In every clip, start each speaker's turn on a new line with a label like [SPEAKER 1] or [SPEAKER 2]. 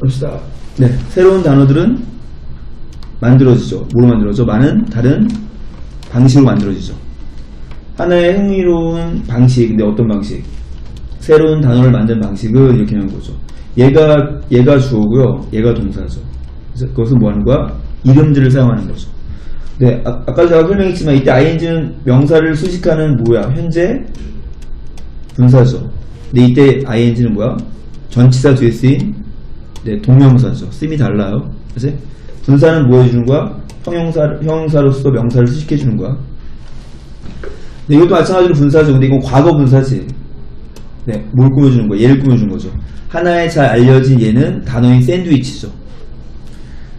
[SPEAKER 1] 봅시다. 네, 새로운 단어들은 만들어지죠. 뭐로 만들어져? 많은 다른 방식으로 만들어지죠. 하나의 흥미로운 방식, 근데 어떤 방식? 새로운 단어를 만든 방식은 이렇게 하는 거죠. 얘가 얘가 주어고요, 얘가 동사죠. 그래서 그것은 뭐 하는 거야? 이름들을 사용하는 거죠. 네, 아, 아까 제가 설명했지만 이때 ing는 명사를 수식하는 뭐야? 현재 분사죠. 근데 이때 ing는 뭐야? 전치사 뒤에 쓰인 네, 동명사죠. 쓰임이 달라요. 그치? 분사는 뭐 해주는 거야? 형용사, 형용사로서 명사를 수식해주는 거야. 네, 이것도 마찬가지로 분사죠. 근데 이건 과거 분사지. 네, 뭘 꾸며주는 거야? 얘를 꾸며준 거죠. 하나의 잘 알려진 얘는 단어인 샌드위치죠.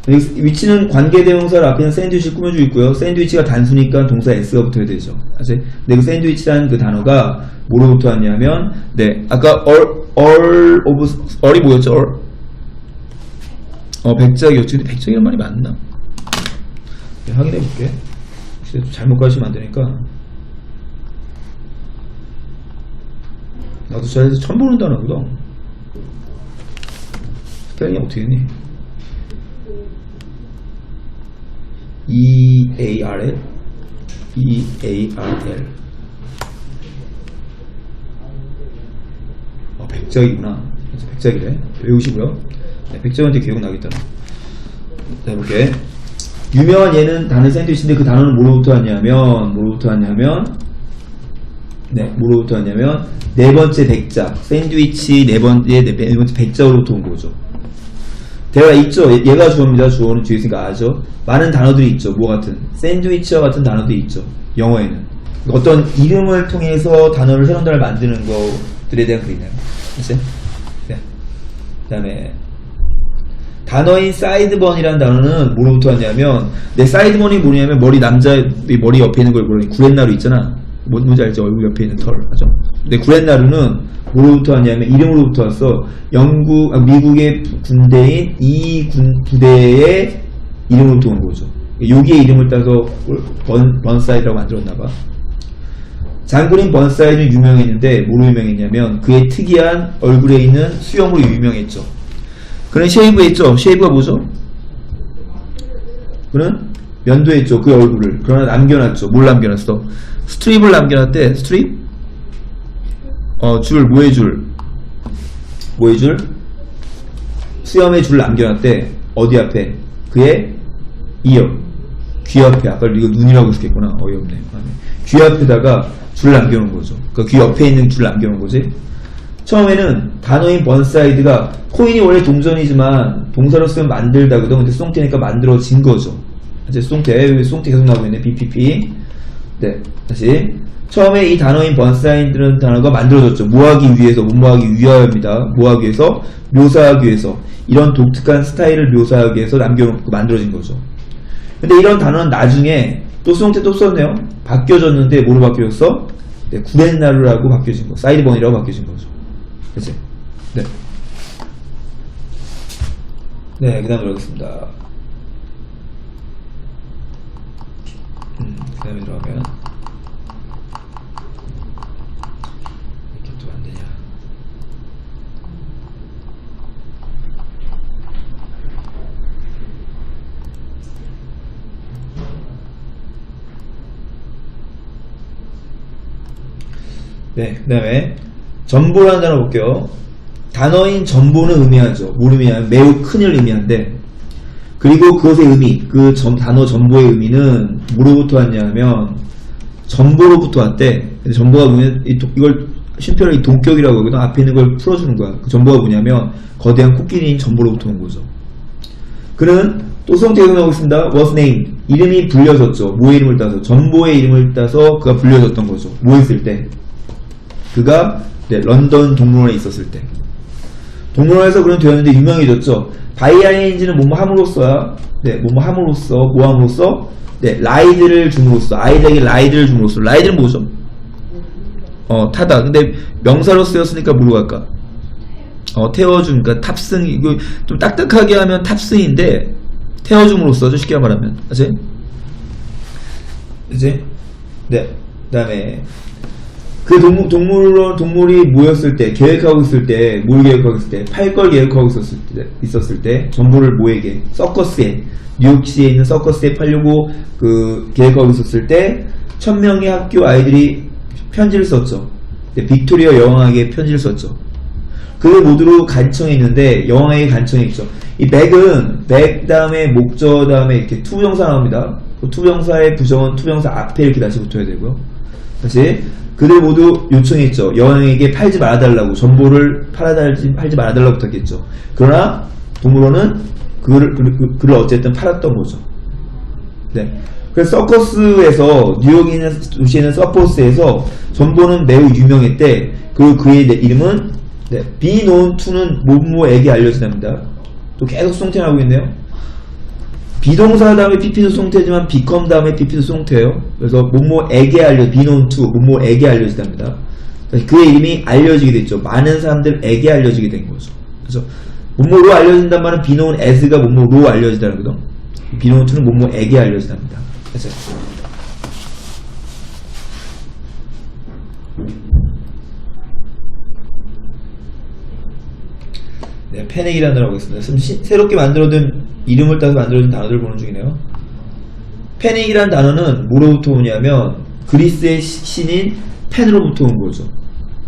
[SPEAKER 1] 위치는 관계대명사를 앞에는 샌드위치 꾸며주고 있고요. 샌드위치가 단수니까 동사 s가 붙어야 되죠. 사실. 근데 그 샌드위치라는 그 단어가 뭐로부터 왔냐면, 네, 아까 all, all of, all이 뭐였죠? all? 어, 백작이었지. 근데 백작이란 말이 맞나? 네, 확인해 볼게. 잘못 가시면 안 되니까. 나도 잘 처음 보는 단어거든. 스펠링이 어떻게 되니? E A R L E A R L 어, 백작이구나. 백작이래. 외우시고요. 네, 백작한테 기억 나겠다. 자, 해볼게. 유명한 얘는 단어 샌드위치인데 그 단어는 뭐로부터 왔냐면, 뭐로부터 왔냐면, 네, 뭐로부터 왔냐면, 네 번째 백작. 샌드위치 네 번째, 네, 네 번째 백작으로부터 온 거죠. 대화 있죠? 얘- 얘가 주어입니다. 주어는 뒤에 있으니까 아죠? 많은 단어들이 있죠. 뭐 같은? 샌드위치와 같은 단어들이 있죠. 영어에는. 어떤 이름을 통해서 단어를 새로운 단어를 만드는 것들에 대한 글이네요. 그치? 네. 그 다음에, 단어인 사이드번이라는 단어는 뭐로부터 왔냐면, 내 사이드번이 뭐냐면, 머리, 남자, 이 머리 옆에 있는 걸 뭐라니, 구렛나루 있잖아. 뭔- 뭔지 알죠? 얼굴 옆에 있는 털. 하죠? 근데 구렛나루는 뭐로부터 왔냐면, 이름으로부터 왔어. 영국, 아, 미국의 부- 군대인 이 군, 부대의 이름으로부터 온 거죠. 여기에 이름을 따서 번, 번사이드라고 만들었나봐. 장군인 번사이드는 유명했는데, 뭐로 유명했냐면, 그의 특이한 얼굴에 있는 수염으로 유명했죠. 그는 쉐이브 했죠. 쉐이브가 뭐죠? 그는 면도했죠. 그 얼굴을. 그러나 남겨놨죠. 뭘 남겨놨어? 스트립을 남겨놨대. 스트립? 어, 줄, 뭐의 줄? 뭐의 줄? 수염의 줄을 남겨놨대. 어디 앞에? 그의 이어. 귀 앞에. 아까 이거 눈이라고 쓰겠구나. 어이없네. 귀 앞에다가 줄 남겨놓은 거죠. 그귀 옆에 있는 줄 남겨놓은 거지. 처음에는 단어인 번사이드가 코인이 원래 동전이지만 동사로 쓰면 만들다거든. 근데 송태니까 만들어진 거죠. 이제 여기 송태 계속 나오고 있네. BPP. 네, 다시. 처음에 이 단어인 번사이드라는 단어가 만들어졌죠. 뭐하기 위해서, 뭐하기 위하여입니다. 뭐하기 위해서, 묘사하기 위해서. 이런 독특한 스타일을 묘사하기 위해서 남겨놓고 만들어진 거죠. 근데 이런 단어는 나중에 또 수동태 또 썼네요. 바뀌어졌는데 뭐로 바뀌었어? 네, 구렛나루라고 바뀌어진 거. 사이드번이라고 바뀌어진 거죠. 그치? 네. 네, 그 다음에 들어가겠습니다. 음, 그 다음에 들어가면. 이렇게 또 안 되냐. 네, 그 다음에 전보라는 단어 볼게요. 단어인 전보는 의미하죠. 뭘 의미하면 매우 큰을 의미한데 그리고 그것의 의미, 그 전- 단어 전보의 의미는 뭐로부터 왔냐면 전보로부터 왔대. 전보가 도- 이걸 쉼표를 이 동격이라고 하거든. 앞에 있는 걸 풀어주는 거야. 그 전보가 뭐냐면 거대한 코끼리인 전보로부터 온 거죠. 그는 또 성태가 나오고 있습니다. was named. 이름이 불려졌죠. 뭐의 이름을 따서? 전보의 이름을 따서 그가 불려졌던 거죠. 뭐 했을 때? 그가 네, 런던 동물원에 있었을 때. 동물원에서 그런 되었는데 유명해졌죠. 바이아인지는 뭐뭐 함으로써야, 네, 뭐뭐 함으로써, 뭐 함으로써, 네, 라이드를 줌으로써, 아이들에게 라이드를 줌으로써. 라이드는 뭐죠? 어, 타다. 근데 명사로 쓰였으니까 뭐로 갈까? 어, 태워준, 그러니까 탑승, 이거 좀 딱딱하게 하면 탑승인데, 태워줌으로써, 쉽게 말하면. 그치? 그치? 네. 그 다음에, 그 동물, 동물, 동물이 모였을 때, 계획하고 있을 때, 뭘 계획하고 있을 때, 팔걸 계획하고 있었을 때, 있었을 때, 정보를 뭐에게? 서커스에, 뉴욕시에 있는 서커스에 팔려고 그 계획하고 있었을 때, 천 명의 학교 아이들이 편지를 썼죠. 네, 빅토리아 여왕에게 편지를 썼죠. 그 모두로 간청에 있는데 여왕에게 간청에 있죠. 이 백은 백 다음에 목적 다음에 이렇게 투부정사 나옵니다. 그 투부정사의 부정은 투부정사 앞에 이렇게 다시 붙어야 되고요. 다시 그들 모두 요청했죠. 여왕에게 팔지 말아달라고 정보를 팔아달지 팔지 말아달라고 부탁했죠. 그러나 동물원은 그를 그를, 그를 어쨌든 팔았던 거죠. 네. 그래서 서커스에서 뉴욕에 있는 도시에 있는 서커스에서 전보는 매우 유명했대. 그리고 그의 내- 이름은 네, be known to는 모모에게 알려진답니다. 또 계속 송태하고 있네요. 비동사 다음에 pp도 송태지만 become 다음에 pp도 송태예요. 그래서 모모에게 알려 known to 모모에게 알려진답니다. 그의 이름이 알려지게 됐죠. 많은 사람들에게 알려지게 된 거죠. 그래서 모모로 알려진단 말은 known as가 모모로 알려지다는 거죠. known to는 모모에게 알려진답니다. 그래서 네, 패닉이라는 단어가 있습니다. 새롭게 만들어둔 이름을 따서 만들어둔 단어들을 보는 중이네요. 패닉이라는 단어는 뭐로부터 오냐면 그리스의 시- 신인 펜으로부터 온 거죠.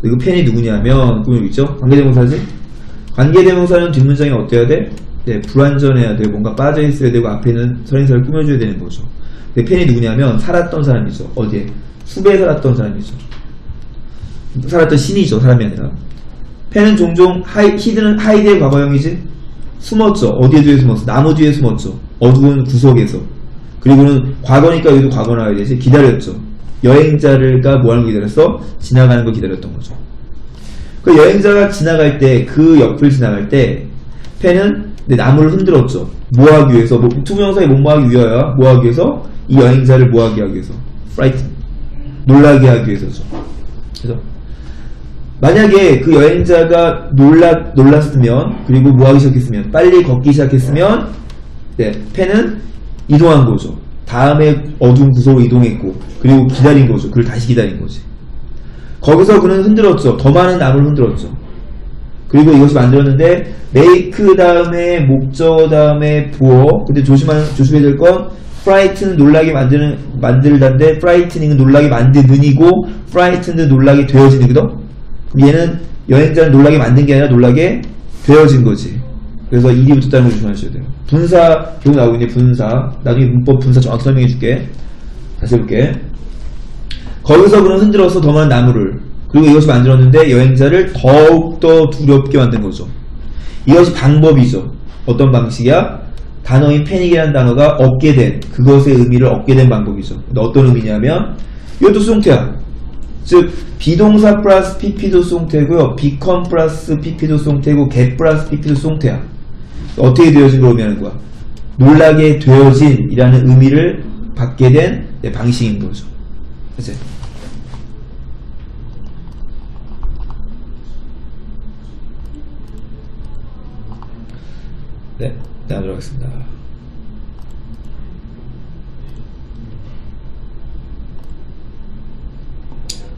[SPEAKER 1] 그 펜이 누구냐면 그 여기 있죠? 관계대명사지? 관계대명사는 뒷문장이 어때야 돼? 네, 불완전해야 되고 뭔가 빠져 있어야 되고 앞에는 선행사를 꾸며줘야 되는 거죠. 그 펜이 누구냐면 살았던 사람이죠. 어디에? 숲에 살았던 사람이죠. 살았던 신이죠. 사람이 아니라. 펜은 종종 하이, 히드는 하이드의 과거형이지 숨었죠. 어디에 뒤에 숨었어? 나무 뒤에 숨었죠. 어두운 구석에서. 그리고는 과거니까 여기도 과거 나와야 되지. 기다렸죠. 여행자를가 뭐 하는 거 기다렸어? 지나가는 거 기다렸던 거죠. 그 여행자가 지나갈 때, 그 옆을 지나갈 때, 펜은 내 나무를 흔들었죠. 뭐 하기 위해서? 뭐, 투명사에 뭐 하기 위하여? 뭐 하기 위해서? 이 여행자를 뭐 하게 하기 위해서? 프라이트. 놀라게 하기 위해서죠. 그래서 만약에 그 여행자가 놀라, 놀랐으면, 그리고 뭐 하기 시작했으면, 빨리 걷기 시작했으면, 네, 펜은 이동한 거죠. 다음에 어두운 구석으로 이동했고, 그리고 기다린 거죠. 그를 다시 기다린 거지. 거기서 그는 흔들었죠. 더 많은 나무를 흔들었죠. 그리고 이것이 만들었는데, 메이크 다음에 목적 다음에 부어. 근데 조심하, 조심해야 될 건, 프라이트는 놀라게 만드는, 만들다인데, 프라이트닝은 놀라게 만드는이고, 프라이트는 놀라게 되어지는거든? 얘는 여행자를 놀라게 만든 게 아니라 놀라게 되어진 거지. 그래서 일이 붙었다는 걸 조심하셔야 돼요. 분사, 결국 나오고 있네, 분사. 나중에 문법 분사 정확히 설명해 줄게. 다시 해볼게. 거기서 그는 흔들어서 더 많은 나무를. 그리고 이것이 만들었는데 여행자를 더욱더 두렵게 만든 거죠. 이것이 방법이죠. 어떤 방식이야? 단어인 패닉이라는 단어가 얻게 된, 그것의 의미를 얻게 된 방법이죠. 어떤 의미냐면, 이것도 수동태야. 즉, 비동사 플러스 pp도 수동태고요. become 플러스 pp도 수동태고, get 플러스 pp도 수동태야. 어떻게 되어진 걸 의미하는 거야? 놀라게 되어진 이라는 의미를 받게 된 네, 방식인 거죠. 그치? 네, 나가도록 하겠습니다.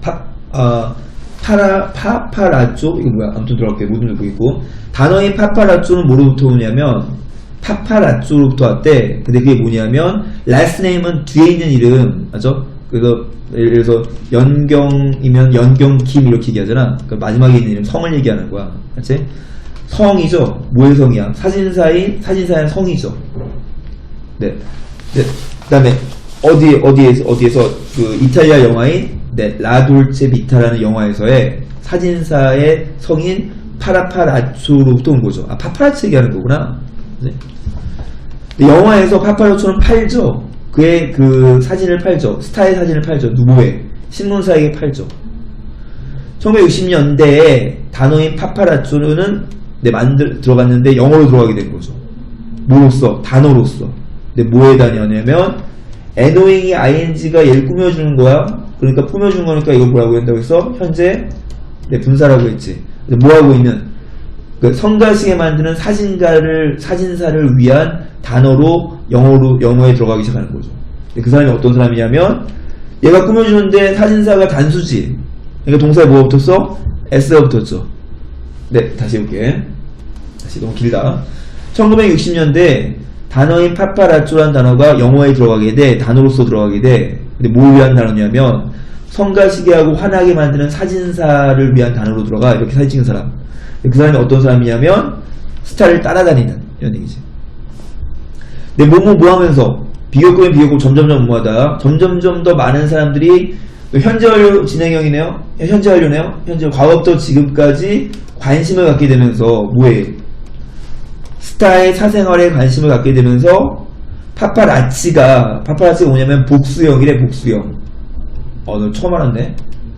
[SPEAKER 1] 파, 어, 파라, 파파라쪼? 이거 뭐야? 아무튼 들어갈게요. 모든 들고 있고. 단어인 파파라쪼는 뭐로부터 오냐면, 파파라쪼로부터 왔대. 근데 그게 뭐냐면, name은 뒤에 있는 이름, 맞죠? 그래서, 예를 들어서, 연경이면 연경김 이렇게 얘기하잖아. 그 마지막에 있는 이름, 성을 얘기하는 거야. 그치? 성이죠? 뭐의 성이야? 사진사인, 사진사의 성이죠. 네. 네. 그 다음에, 어디, 어디에서, 어디에서, 그, 이탈리아 영화인, 네, 라돌체 비타라는 영화에서의 사진사의 성인 파라파라초로부터 온 거죠. 아, 파파라치 얘기하는 거구나. 네. 영화에서 파파라초는 팔죠. 그의 그 사진을 팔죠. 스타의 사진을 팔죠. 누구의? 신문사에게 팔죠. 1960년대에 단어인 파파라초는 네, 만들, 들어갔는데 영어로 들어가게 된 거죠. 뭐로써? 단어로서. 근데 뭐에 다냐면, annoying이 ing가 얘를 꾸며주는 거야. 그러니까 꾸며주는 거니까 이걸 뭐라고 한다고 해서, 현재, 네, 분사라고 했지. 뭐 하고 있는? 그 성가시게 만드는 사진가를, 사진사를 위한 단어로 영어로, 영어에 들어가기 시작하는 거죠. 그 사람이 어떤 사람이냐면, 얘가 꾸며주는데 사진사가 단수지. 그러니까 동사에 뭐가 붙었어? s가 붙었죠. 네, 다시 해볼게. 다시 너무 길다. 1960년대 단어인 파파라초라는 단어가 영어에 들어가게 돼, 단어로서 들어가게 돼. 근데 뭘 위한 단어냐면, 성가시게하고 환하게 만드는 사진사를 위한 단어로 들어가, 이렇게 사진 찍은 사람. 그 사람이 어떤 사람이냐면, 스타를 따라다니는, 이런 얘기지. 근데 뭐뭐 뭐 하면서, 비교급면 비교급 점점점 뭐하다, 점점점 더 많은 사람들이, 또 현재 완료 진행형이네요? 현재 완료네요? 현재 과거부터 지금까지 관심을 갖게 되면서, 뭐해? 스타의 사생활에 관심을 갖게 되면서 파파라치가 파파라치가 뭐냐면 복수형이래 복수형. 어, 너 처음 알았네?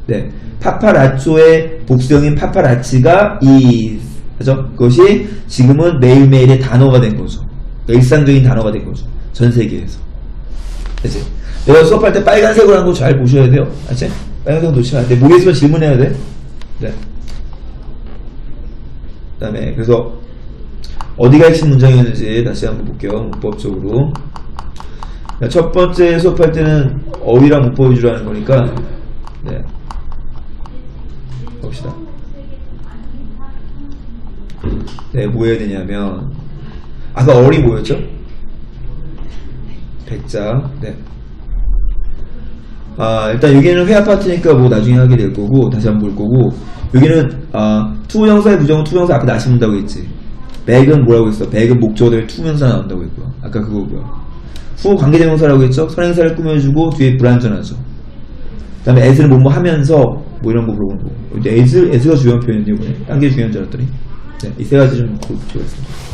[SPEAKER 1] 네. 파파라초의 복수형인 파파라치가 이 그죠? 그것이 지금은 매일매일의 단어가 된 거죠. 그러니까 일상적인 단어가 된 거죠. 전 세계에서. 그치? 내가 수업할 때 빨간색으로 한거잘 보셔야 돼요. 알지? 빨간색 놓치면 안돼. 모르겠으면 질문해야 돼. 네. 그 다음에 그래서 어디가 핵심 문장이었는지 다시 한번 볼게요. 문법적으로. 자, 첫 번째 수업할 때는 어휘랑 문법 위주로 하는 거니까, 네. 봅시다. 네, 뭐 해야 되냐면, 아까 어리 뭐였죠? 백자, 네. 아, 일단 여기는 회화 파트니까 뭐 나중에 하게 될 거고, 다시 한번 볼 거고, 여기는, 아, 투명사의 부정은 투명사 앞에 다시 문다고 했지. 백은 뭐라고 했어? 백은 목적어 대에 투명사 나온다고 했고요. 아까 그거고요. 후 관계대명사라고 했죠? 선행사를 꾸며주고 뒤에 불완전하죠. 그 다음에 as를 뭐뭐 하면서 뭐 이런 거 물어보는 거. 근데 as, as가 중요한 표현이네요. 이번에. 딴게 중요한 줄 알았더니. 네, 이 세 가지 좀 고르겠습니다.